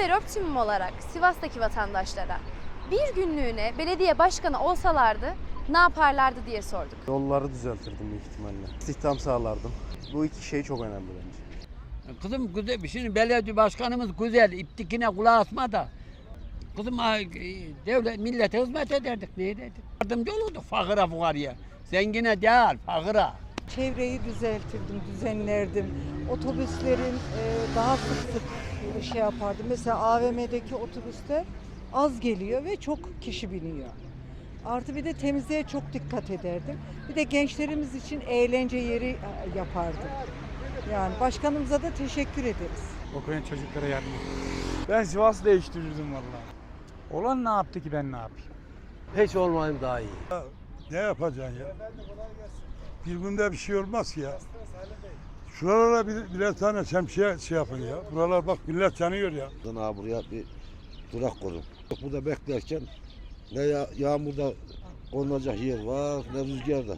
Haber Optimum olarak Sivas'taki vatandaşlara bir günlüğüne belediye başkanı olsalardı ne yaparlardı diye sorduk. Yolları düzeltirdim büyük ihtimalle. İstihdam sağlardım. Bu iki şey çok önemli bence. Kızım güzel, şimdi belediye başkanımız güzel, iptikine kulağı asma da. Kızım e, devlet, millete hizmet ederdik, ne ederdik? Yardımcı olurduk fakıra fukarıya. Zengine değil, fakıra. Çevreyi düzeltirdim, düzenlerdim. Otobüslerin e, daha sık sık şey yapardım. Mesela AVM'deki otobüsler az geliyor ve çok kişi biniyor. Artı bir de temizliğe çok dikkat ederdim. Bir de gençlerimiz için eğlence yeri e, yapardım. Yani başkanımıza da teşekkür ederiz. Okuyan çocuklara yardım Ben Sivas'ı değiştirirdim vallahi. Olan ne yaptı ki ben ne yapayım? Hiç olmayayım daha iyi. Ne yapacaksın ya? Bir günde bir şey olmaz ya. Şuralara bir, birer tane şemsiye şey yapın ya. Buralar bak millet yanıyor ya. Daha buraya bir durak kurun. Burada beklerken ne ya- yağmurda konulacak yer var ne rüzgarda.